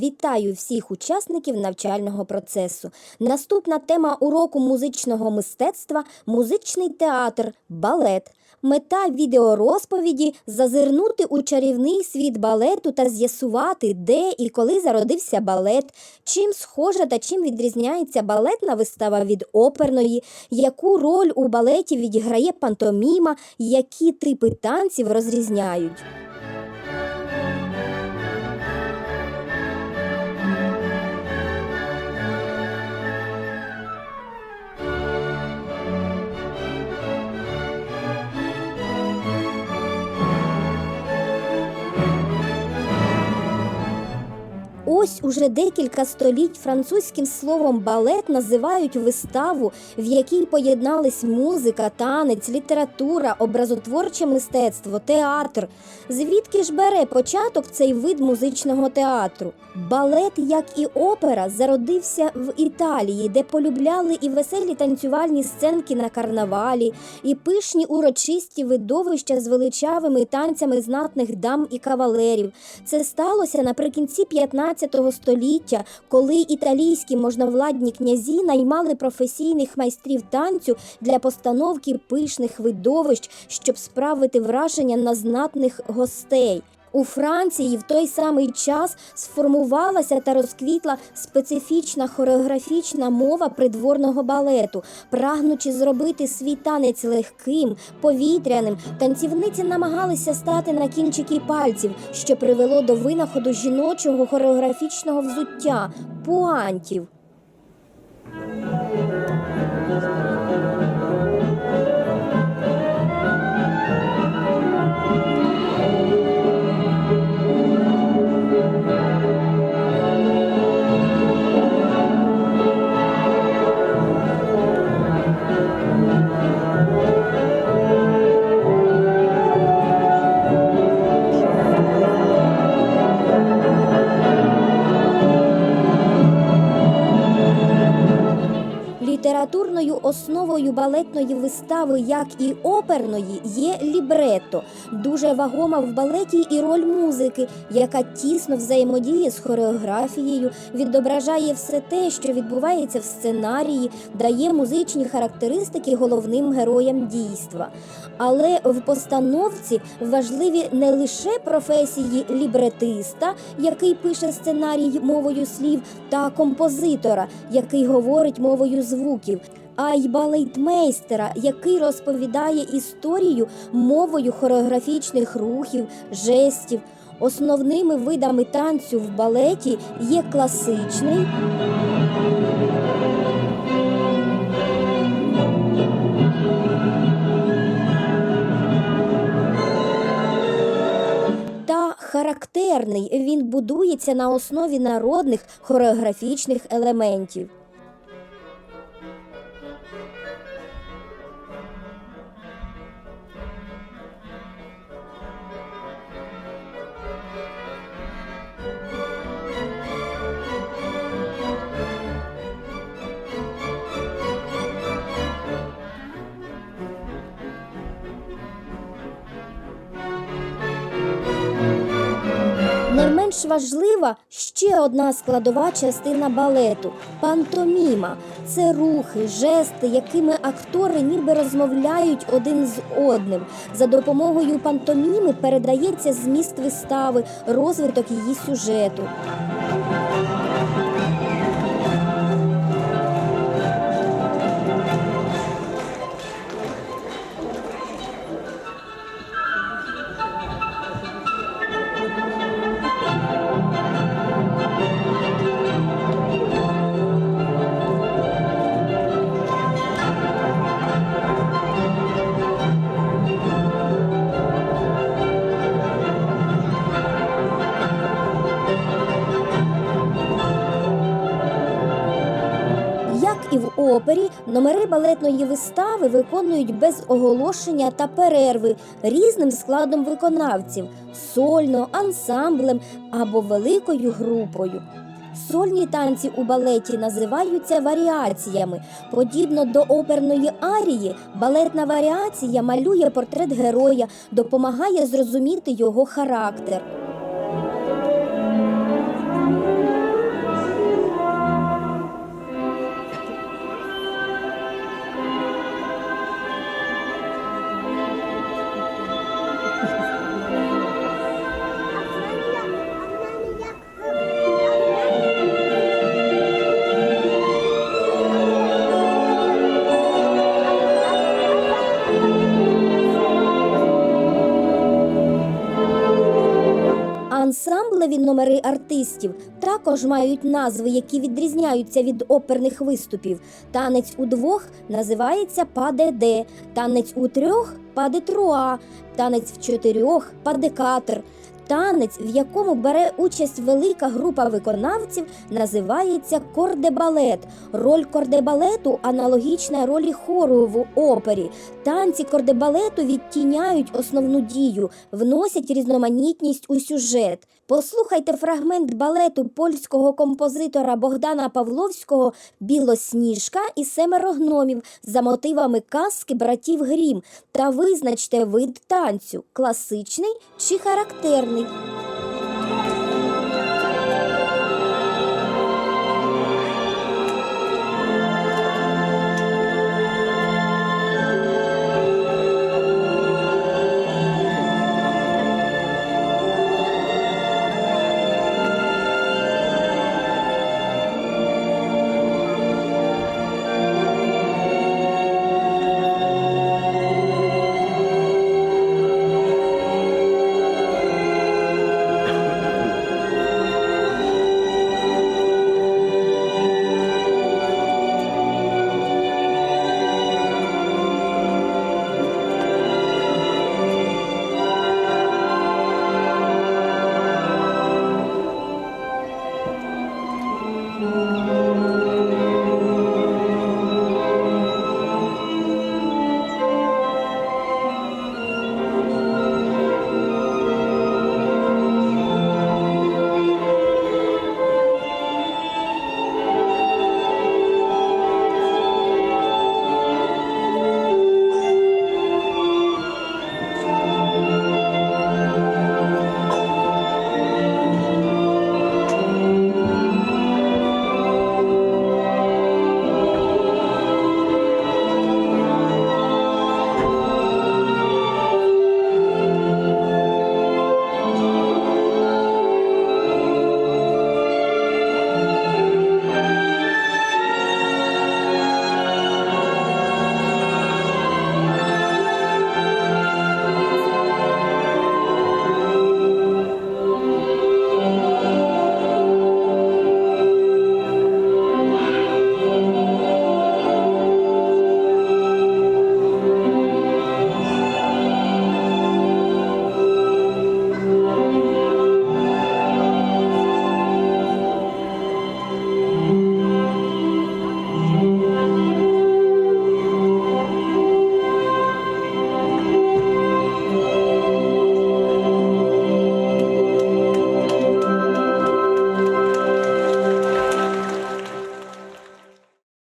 Вітаю всіх учасників навчального процесу. Наступна тема уроку музичного мистецтва музичний театр, балет. Мета відеорозповіді зазирнути у чарівний світ балету та з'ясувати, де і коли зародився балет, чим схожа та чим відрізняється балетна вистава від оперної, яку роль у балеті відіграє пантоміма, які типи танців розрізняють. Ось уже декілька століть французьким словом балет називають виставу, в якій поєднались музика, танець, література, образотворче мистецтво, театр. Звідки ж бере початок цей вид музичного театру? Балет, як і опера, зародився в Італії, де полюбляли і веселі танцювальні сценки на карнавалі, і пишні урочисті видовища з величавими танцями знатних дам і кавалерів. Це сталося наприкінці 15 століття, коли італійські можновладні князі наймали професійних майстрів танцю для постановки пишних видовищ, щоб справити враження на знатних гостей. У Франції в той самий час сформувалася та розквітла специфічна хореографічна мова придворного балету. Прагнучи зробити свій танець легким, повітряним, танцівниці намагалися стати на кінчики пальців, що привело до винаходу жіночого хореографічного взуття пуантів. Літературною основою балетної вистави, як і оперної, є лібрето. Дуже вагома в балеті і роль музики, яка тісно взаємодіє з хореографією, відображає все те, що відбувається в сценарії, дає музичні характеристики головним героям дійства. Але в постановці важливі не лише професії лібретиста, який пише сценарій мовою слів, та композитора, який говорить мовою звуків. А й балетмейстера, який розповідає історію мовою хореографічних рухів, жестів. Основними видами танцю в балеті є класичний, характерний. Він будується на основі народних хореографічних елементів. Менш важлива ще одна складова частина балету пантоміма. Це рухи, жести, якими актори ніби розмовляють один з одним. За допомогою пантоміми передається зміст вистави, розвиток її сюжету. І в опері, номери балетної вистави виконують без оголошення та перерви різним складом виконавців сольно, ансамблем або великою групою. Сольні танці у балеті називаються варіаціями. Подібно до оперної арії, балетна варіація малює портрет героя, допомагає зрозуміти його характер. Ансамблеві номери артистів також мають назви, які відрізняються від оперних виступів. Танець у двох називається падеде, танець у трьох падетруа, танець в чотирьох падекатр. Танець, в якому бере участь велика група виконавців, називається кордебалет. Роль кордебалету аналогічна ролі хору в опері. Танці кордебалету відтіняють основну дію, вносять різноманітність у сюжет. Послухайте фрагмент балету польського композитора Богдана Павловського Білосніжка і семеро гномів за мотивами казки братів Грім та визначте вид танцю класичний чи характерний.